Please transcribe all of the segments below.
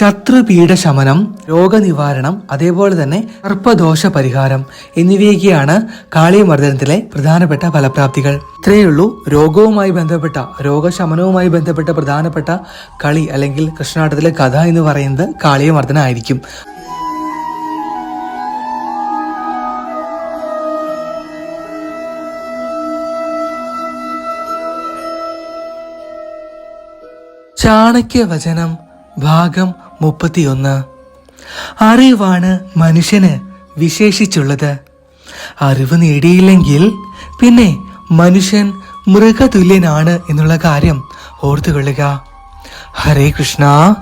ശത്രുപീഠ ശമനം രോഗനിവാരണം അതേപോലെ തന്നെ സർപ്പദോഷ പരിഹാരം എന്നിവയൊക്കെയാണ് കാളിയമർദ്ദനത്തിലെ പ്രധാനപ്പെട്ട ഫലപ്രാപ്തികൾ. ഇത്രയുള്ളൂ രോഗവുമായി ബന്ധപ്പെട്ട രോഗശമനവുമായി ബന്ധപ്പെട്ട പ്രധാനപ്പെട്ട കളി അല്ലെങ്കിൽ കൃഷ്ണാട്ടത്തിലെ കഥ എന്ന് പറയുന്നത് കാളിയമർദ്ദന ആയിരിക്കും ചാണക്യവചനം ഭാഗം മുപ്പത്തിയൊന്ന്. അറിവാണ് മനുഷ്യന് വിശേഷിച്ചുള്ളത്. അറിവ് നേടിയില്ലെങ്കിൽ പിന്നെ മനുഷ്യൻ മൃഗതുല്യനാണ് എന്നുള്ള കാര്യം ഓർത്തുകൊള്ളുക ഹരേ കൃഷ്ണ.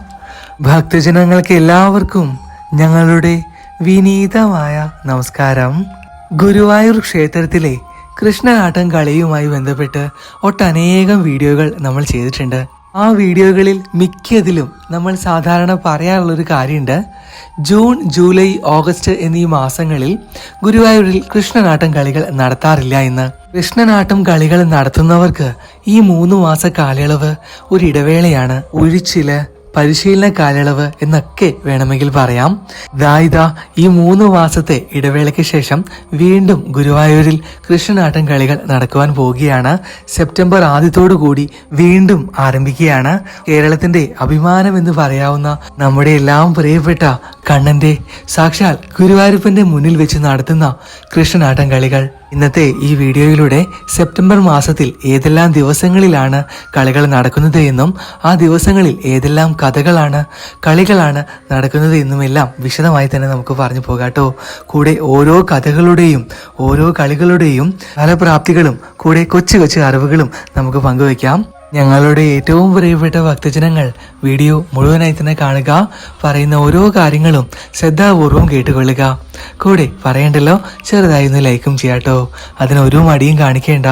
ഭക്തജനങ്ങൾക്ക് എല്ലാവർക്കും ഞങ്ങളുടെ വിനീതമായ നമസ്കാരം. ഗുരുവായൂർ ക്ഷേത്രത്തിലെ കൃഷ്ണനാട്ടം കളിയുമായി ബന്ധപ്പെട്ട് ഒട്ടനേകം വീഡിയോകൾ നമ്മൾ ചെയ്തിട്ടുണ്ട്. ആ വീഡിയോകളിൽ മിക്കതിലും നമ്മൾ സാധാരണ പറയാറുള്ളൊരു കാര്യമുണ്ട്. ജൂൺ ജൂലൈ ഓഗസ്റ്റ് എന്നീ മാസങ്ങളിൽ ഗുരുവായൂരിൽ കൃഷ്ണനാട്ടം കളികൾ നടത്താറില്ല എന്ന്. കൃഷ്ണനാട്ടം കളികൾ നടത്തുന്നവർക്ക് ഈ മൂന്ന് മാസ കാലയളവ് ഒരു ഇടവേളയാണ്. ഒഴിച്ചിൽ പരിശീലന കാലയളവ് എന്നൊക്കെ വേണമെങ്കിൽ പറയാം. ദായിത ഈ മൂന്ന് മാസത്തെ ഇടവേളയ്ക്ക് ശേഷം വീണ്ടും ഗുരുവായൂരിൽ കൃഷ്ണനാട്ടം കളികൾ നടക്കുവാൻ പോവുകയാണ്. സെപ്റ്റംബർ കൂടി വീണ്ടും ആരംഭിക്കുകയാണ്. കേരളത്തിന്റെ അഭിമാനം എന്ന് പറയാവുന്ന നമ്മുടെ എല്ലാം പ്രിയപ്പെട്ട കണ്ണന്റെ സാക്ഷാൽ ഗുരുവായൂരപ്പന്റെ മുന്നിൽ വെച്ച് നടത്തുന്ന കൃഷ്ണനാട്ടം കളികൾ ഇന്നത്തെ ഈ വീഡിയോയിലൂടെ സെപ്റ്റംബർ മാസത്തിൽ ഏതെല്ലാം ദിവസങ്ങളിലാണ് കളികൾ നടക്കുന്നത് എന്നും ആ ദിവസങ്ങളിൽ ഏതെല്ലാം കഥകളാണ് കളികളാണ് നടക്കുന്നത് എന്നുമെല്ലാം വിശദമായി തന്നെ നമുക്ക് പറഞ്ഞു പോകാട്ടോ കൂടെ ഓരോ കഥകളുടെയും ഓരോ കളികളുടെയും ഫലപ്രാപ്തികളും കൂടെ കൊച്ചു കൊച്ചു അറിവുകളും നമുക്ക് പങ്കുവയ്ക്കാം. ഞങ്ങളുടെ ഏറ്റവും പ്രിയപ്പെട്ട ഭക്തജനങ്ങൾ വീഡിയോ മുഴുവനായി തന്നെ കാണുക പറയുന്ന ഓരോ കാര്യങ്ങളും ശ്രദ്ധാപൂർവം കേട്ടുകൊള്ളുക. കൂടെ പറയണ്ടല്ലോ ചെറുതായി ഒന്ന് ലൈക്കും ചെയ്യാട്ടോ. അതിനൊരു മടിയും കാണിക്കേണ്ട.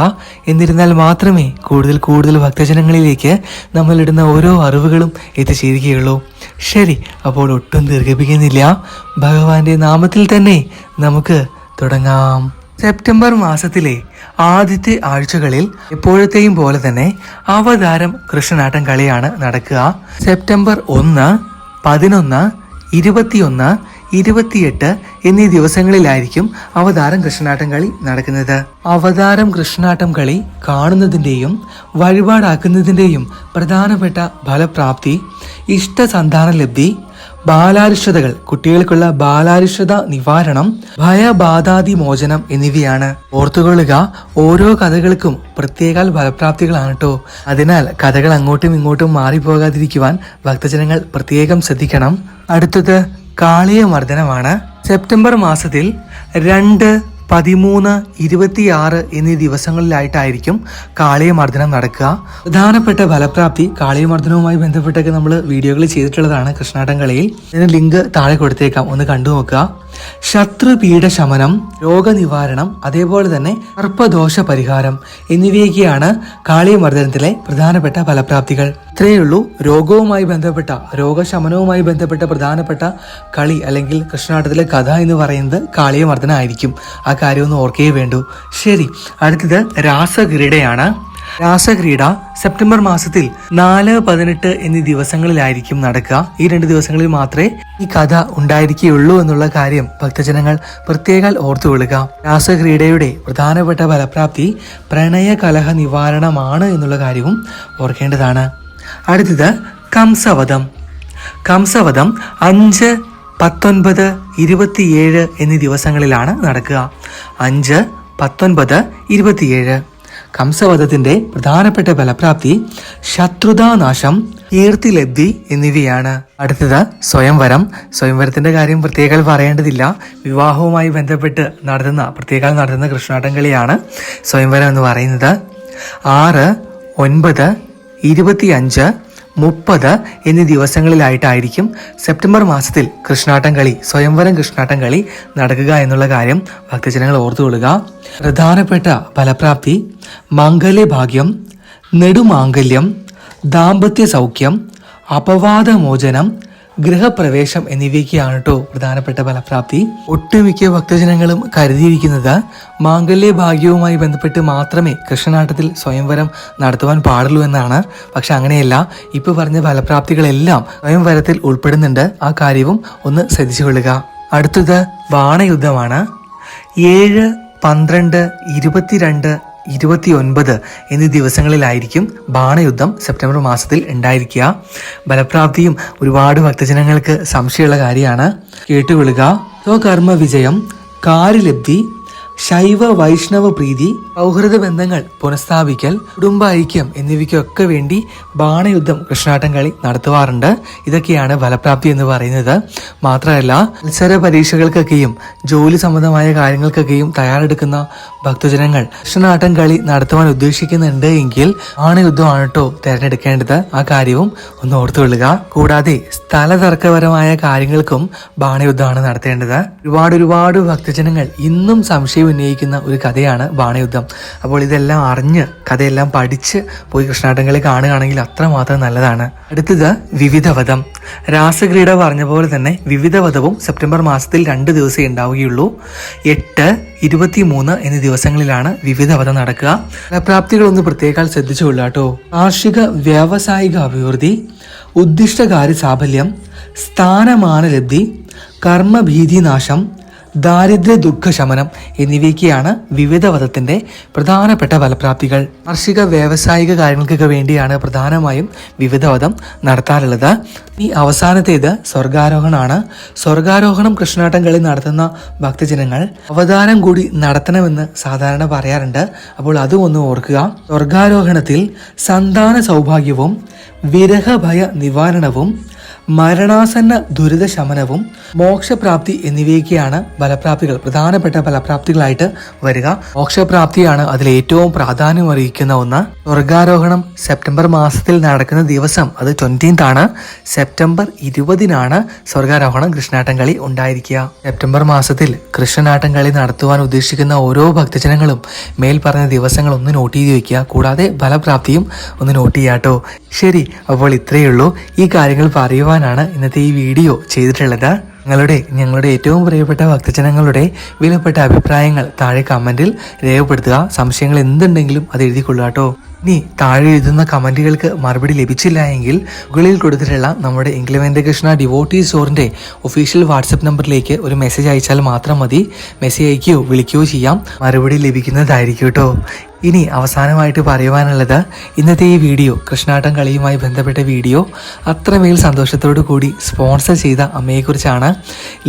എന്നിരുന്നാൽ മാത്രമേ കൂടുതൽ കൂടുതൽ ഭക്തജനങ്ങളിലേക്ക് നമ്മളിടുന്ന ഓരോ അറിവുകളും എത്തിച്ചേരുകയുള്ളൂ. ശരി അപ്പോൾ ഒട്ടും ദീർഘിപ്പിക്കുന്നില്ല. ഭഗവാന്റെ നാമത്തിൽ തന്നെ നമുക്ക് തുടങ്ങാം. സെപ്റ്റംബർ മാസത്തിലെ ആദ്യത്തെ ആഴ്ചകളിൽ എപ്പോഴത്തെയും പോലെ തന്നെ അവതാരം കൃഷ്ണനാട്ടം കളിയാണ് നടക്കുക. സെപ്റ്റംബർ ഒന്ന് പതിനൊന്ന് ഇരുപത്തിയൊന്ന് ഇരുപത്തിയെട്ട് എന്നീ ദിവസങ്ങളിലായിരിക്കും അവതാരം കൃഷ്ണനാട്ടം കളി നടക്കുന്നത്. അവതാരം കൃഷ്ണനാട്ടം കളി കാണുന്നതിന്റെയും വഴിപാടാക്കുന്നതിന്റെയും പ്രധാനപ്പെട്ട ഫലപ്രാപ്തി ഇഷ്ടസന്താന ലബ്ധി ബാലാരിഷ്ടതകൾ കുട്ടികൾക്കുള്ള ബാലാരിഷ്ടത നിവാരണം ഭയബാധാതി മോചനം എന്നിവയാണ്. ഓർത്തുകൊള്ളുക ഓരോ കഥകൾക്കും പ്രത്യേക ഫലപ്രാപ്തികളാണ് കേട്ടോ അതിനാൽ കഥകൾ അങ്ങോട്ടും ഇങ്ങോട്ടും മാറിപ്പോകാതിരിക്കുവാൻ ഭക്തജനങ്ങൾ പ്രത്യേകം ശ്രദ്ധിക്കണം. അടുത്തത് കാളിയ മർദ്ദനമാണ് സെപ്റ്റംബർ മാസത്തിൽ രണ്ട് പതിമൂന്ന് ഇരുപത്തിയാറ് എന്നീ ദിവസങ്ങളിലായിട്ടായിരിക്കും കാളിയമർദ്ദനം നടക്കുക. പ്രധാനപ്പെട്ട ഫലപ്രാപ്തി കാളിയമർദ്ദനവുമായി ബന്ധപ്പെട്ടൊക്കെ നമ്മൾ വീഡിയോകൾ ചെയ്തിട്ടുള്ളതാണ് കൃഷ്ണാട്ടം കളിയിൽ. ഇതിന് ലിങ്ക് താഴെ കൊടുത്തേക്കാം. ഒന്ന് കണ്ടു നോക്കുക. ശത്രുപീഠ ശമനം രോഗനിവാരണം അതേപോലെ തന്നെ സർപ്പദോഷ പരിഹാരം എന്നിവയൊക്കെയാണ് കാളിയമർദ്ദനത്തിലെ പ്രധാനപ്പെട്ട ഫലപ്രാപ്തികൾ. ഇത്രയുള്ളൂ രോഗവുമായി ബന്ധപ്പെട്ട രോഗശമനവുമായി ബന്ധപ്പെട്ട പ്രധാനപ്പെട്ട കളി അല്ലെങ്കിൽ കൃഷ്ണാട്ടത്തിലെ കഥ എന്ന് പറയുന്നത് കാളിയമർദ്ദന ആയിരിക്കും ആ കാര്യമൊന്നും ഓർക്കേ വേണ്ടു. ശരി. അടുത്തത് രാസക്രീഡയാണ് രാസക്രീഡ സെപ്റ്റംബർ മാസത്തിൽ നാല് പതിനെട്ട് എന്നീ ദിവസങ്ങളിലായിരിക്കും നടക്കുക. ഈ രണ്ട് ദിവസങ്ങളിൽ മാത്രമേ ഈ കഥ ഉണ്ടായിരിക്കുകയുള്ളൂ എന്നുള്ള കാര്യം ഭക്തജനങ്ങൾ പ്രത്യേകം ഓർത്തുകൊള്ളുക. രാസക്രീഡയുടെ പ്രധാനപ്പെട്ട ഫലപ്രാപ്തി പ്രണയ കലഹ നിവാരണമാണ് എന്നുള്ള കാര്യവും ഓർക്കേണ്ടതാണ്. അടുത്തത് കംസവധം. കംസവധം അഞ്ച് പത്തൊൻപത് ഇരുപത്തിയേഴ് എന്നീ ദിവസങ്ങളിലാണ് നടക്കുക. അഞ്ച് പത്തൊൻപത് ഇരുപത്തിയേഴ്. കംസവധത്തിന്റെ പ്രധാനപ്പെട്ട ഫലപ്രാപ്തി ശത്രുതാനാശം കീർത്തിലബ്ധി എന്നിവയാണ്. അടുത്തത് സ്വയംവരം. സ്വയംവരത്തിന്റെ കാര്യം പ്രത്യേകം പറയേണ്ടതില്ല. വിവാഹവുമായി ബന്ധപ്പെട്ട് നടത്തുന്ന പ്രത്യേക നടത്തുന്ന കൃഷ്ണാട്ടം കളിയാണ് സ്വയംവരം എന്ന് പറയുന്നത്. ആറ് ഒൻപത് ഇരുപത്തിയഞ്ച് മുപ്പത് എന്നീ ദിവസങ്ങളിലായിട്ടായിരിക്കും സെപ്റ്റംബർ മാസത്തിൽ കൃഷ്ണാട്ടം കളി സ്വയംവരം കൃഷ്ണാട്ടം കളി നടക്കുക എന്നുള്ള കാര്യം ഭക്തജനങ്ങൾ ഓർത്തുകൊള്ളുക. പ്രധാനപ്പെട്ട ഫലപ്രാപ്തി മംഗല്യഭാഗ്യം നെടുമാംഗല്യം ദാമ്പത്യ സൗഖ്യം അപവാദമോചനം ഗൃഹപ്രവേശം എന്നിവയ്ക്കാണ് കേട്ടോ പ്രധാനപ്പെട്ട ഫലപ്രാപ്തി. ഒട്ടുമിക്ക ഭക്തജനങ്ങളും കരുതിയിരിക്കുന്നത് മാംഗല്യ ഭാഗ്യവുമായി ബന്ധപ്പെട്ട് മാത്രമേ കൃഷ്ണനാട്ടത്തിൽ സ്വയംവരം നടത്തുവാൻ പാടുള്ളൂ എന്നാണ്. പക്ഷെ അങ്ങനെയല്ല ഇപ്പൊ പറഞ്ഞ ഫലപ്രാപ്തികളെല്ലാം സ്വയംവരത്തിൽ ഉൾപ്പെടുന്നുണ്ട്. ആ കാര്യവും ഒന്ന് ശ്രദ്ധിച്ചുകൊള്ളുക. അടുത്തത് ബാണയുദ്ധമാണ് ഏഴ് പന്ത്രണ്ട് ഇരുപത്തിരണ്ട് ഇരുപത്തി ഒൻപത് എന്നീ ദിവസങ്ങളിലായിരിക്കും ബാണയുദ്ധം സെപ്റ്റംബർ മാസത്തിൽ ഉണ്ടായിരിക്കുക. ബലപ്രാപ്തിയും ഒരുപാട് ഭക്തജനങ്ങൾക്ക് സംശയമുള്ള കാര്യമാണ്. കേട്ടുകൊള്ളുക സ്വകർമ്മ വിജയം കാര്യലബ്ധി ശൈവ വൈഷ്ണവ പ്രീതി സൗഹൃദ ബന്ധങ്ങൾ പുനഃസ്ഥാപിക്കൽ കുടുംബ ഐക്യം എന്നിവയ്ക്കൊക്കെ വേണ്ടി ബാണയുദ്ധം കൃഷ്ണാട്ടം കളി നടത്തുവാറുണ്ട്. ഇതൊക്കെയാണ് ഫലപ്രാപ്തി എന്ന് പറയുന്നത്. മാത്രമല്ല മത്സര പരീക്ഷകൾക്കൊക്കെയും ജോലി സംബന്ധമായ കാര്യങ്ങൾക്കൊക്കെയും തയ്യാറെടുക്കുന്ന ഭക്തജനങ്ങൾ കൃഷ്ണനാട്ടം കളി നടത്തുവാൻ ഉദ്ദേശിക്കുന്നുണ്ട് എങ്കിൽ ബാണയുദ്ധമാണ് കേട്ടോ തിരഞ്ഞെടുക്കേണ്ടത്. ആ കാര്യവും ഒന്ന് ഓർത്തുകൊള്ളുക. കൂടാതെ സ്ഥല തർക്കപരമായ കാര്യങ്ങൾക്കും ബാണയുദ്ധമാണ് നടത്തേണ്ടത്. ഒരുപാട് ഒരുപാട് ഭക്തജനങ്ങൾ ഇന്നും സംശയം ഉന്നയിക്കുന്ന ഒരു കഥയാണ് ബാണയുദ്ധം. അപ്പോൾ ഇതെല്ലാം അറിഞ്ഞ് കഥയെല്ലാം പഠിച്ച് പോയി കൃഷ്ണാട്ടങ്ങളെ കാണുകയാണെങ്കിൽ അത്രമാത്രം നല്ലതാണ്. അടുത്തത് വിവിധവധം. രാസക്രീഡ പറഞ്ഞ പോലെ തന്നെ വിവിധവധവും സെപ്റ്റംബർ മാസത്തിൽ രണ്ട് ദിവസമേ ഉണ്ടാവുകയുള്ളൂ. എട്ട് ഇരുപത്തിമൂന്ന് എന്നീ ദിവസങ്ങളിലാണ് വിവിധവധം നടക്കുക. ഫലപ്രാപ്തികളൊന്ന് പ്രത്യേകം ശ്രദ്ധിച്ചുകൊള്ളുക കേട്ടോ. കാർഷിക വ്യാവസായിക അഭിവൃദ്ധി ഉദ്ദിഷ്ടകാര്യ സാഫല്യം സ്ഥാനമാനലബ്ധി കർമ്മഭീതി നാശം ദാരിദ്ര്യ ദുഃഖശമനം എന്നിവയ്ക്കെയാണ് വിവിധ വധത്തിന്റെ പ്രധാനപ്പെട്ട ഫലപ്രാപ്തികൾ. കാർഷിക വ്യാവസായിക കാര്യങ്ങൾക്കൊക്കെ വേണ്ടിയാണ് പ്രധാനമായും വിവിധ വധം നടത്താറുള്ളത്. ഈ അവസാനത്തേത് സ്വർഗാരോഹണമാണ്. സ്വർഗാരോഹണം കൃഷ്ണാട്ടം കളി നടത്തുന്ന ഭക്തജനങ്ങൾ അവതാരം കൂടി നടത്തണമെന്ന് സാധാരണ പറയാറുണ്ട്. അപ്പോൾ അതും ഒന്ന് ഓർക്കുക. സ്വർഗാരോഹണത്തിൽ സന്താന സൗഭാഗ്യവും വിരഹഭയ നിവാരണവും മരണാസന്ന ദുരിത ശമനവും മോക്ഷപ്രാപ്തി എന്നിവയൊക്കെയാണ് ഫലപ്രാപ്തികൾ പ്രധാനപ്പെട്ട ഫലപ്രാപ്തികളായിട്ട് വരിക. മോക്ഷപ്രാപ്തിയാണ് അതിൽ ഏറ്റവും പ്രാധാന്യം അറിയിക്കുന്ന ഒന്ന്. സ്വർഗാരോഹണം സെപ്റ്റംബർ മാസത്തിൽ നടക്കുന്ന ദിവസം അത് ട്വന്റീൻത് ആണ്. സെപ്റ്റംബർ ഇരുപതിനാണ് സ്വർഗാരോഹണം കൃഷ്ണാട്ടംകളി ഉണ്ടായിരിക്കുക. സെപ്റ്റംബർ മാസത്തിൽ കൃഷ്ണനാട്ടംകളി നടത്തുവാൻ ഉദ്ദേശിക്കുന്ന ഓരോ ഭക്തജനങ്ങളും മേൽ പറഞ്ഞ ദിവസങ്ങൾ ഒന്ന് നോട്ട് ചെയ്ത് വെക്കുക. കൂടാതെ ഫലപ്രാപ്തിയും ഒന്ന് നോട്ട് ചെയ്യാട്ടോ. ശരി അപ്പോൾ ഇത്രയേ ഉള്ളൂ. ഈ കാര്യങ്ങൾ പറയുവാനാണ് ഇന്നത്തെ ഈ വീഡിയോ ചെയ്തിട്ടുള്ളത്. നിങ്ങളുടെ ഞങ്ങളുടെ ഏറ്റവും പ്രിയപ്പെട്ട ഭക്തജനങ്ങളുടെ വിലപ്പെട്ട അഭിപ്രായങ്ങൾ താഴെ കമന്റിൽ രേഖപ്പെടുത്തുക. സംശയങ്ങൾ എന്തുണ്ടെങ്കിലും അത് എഴുതിക്കൊള്ളുക കേട്ടോ. ഇനി താഴെ എഴുതുന്ന കമന്റുകൾക്ക് മറുപടി ലഭിച്ചില്ല എങ്കിൽ മുകളിൽ കൊടുത്തിട്ടുള്ള നമ്മുടെ ഇംഗ്ലവേന്ദ്ര കൃഷ്ണ ഡിവോട്ടി സ്റ്റോറിന്റെ ഒഫീഷ്യൽ വാട്സപ്പ് നമ്പറിലേക്ക് ഒരു മെസ്സേജ് അയച്ചാൽ മാത്രം മതി. മെസ്സേജ് അയക്കുകയോ വിളിക്കുകയോ ചെയ്യാം. മറുപടി ലഭിക്കുന്നതായിരിക്കും കേട്ടോ. ഇനി അവസാനമായിട്ട് പറയുവാനുള്ളത് ഇന്നത്തെ ഈ വീഡിയോ കൃഷ്ണാട്ടം കളിയുമായി ബന്ധപ്പെട്ട വീഡിയോ അത്രമേൽ സന്തോഷത്തോടു കൂടി സ്പോൺസർ ചെയ്ത അമ്മയെക്കുറിച്ചാണ്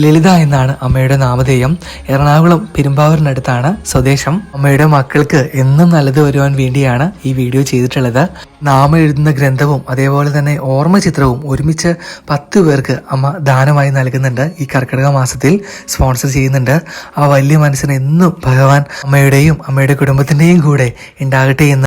ലളിത എന്നാണ് അമ്മയുടെ നാമധേയം. എറണാകുളം പെരുമ്പാവൂരിനടുത്താണ് സ്വദേശം. അമ്മയുടെ മക്കൾക്ക് എന്നും നല്ലത് വരുവാൻ വേണ്ടിയാണ് ഈ വീഡിയോ ചെയ്തിട്ടുള്ളത്. നാമം എഴുതുന്ന ഗ്രന്ഥവും അതേപോലെ തന്നെ ഓർമ്മ ചിത്രവും ഒരുമിച്ച് പത്ത് പേർക്ക് അമ്മ ദാനമായി നൽകുന്നുണ്ട്. ഈ കർക്കിടക മാസത്തിൽ സ്പോൺസർ ചെയ്യുന്നുണ്ട്. ആ വലിയ മനസ്സിന് എന്നും ഭഗവാൻ അമ്മയുടെയും അമ്മയുടെ കുടുംബത്തിന്റെയും കൂടെ ഉണ്ടാകട്ടെ എന്ന്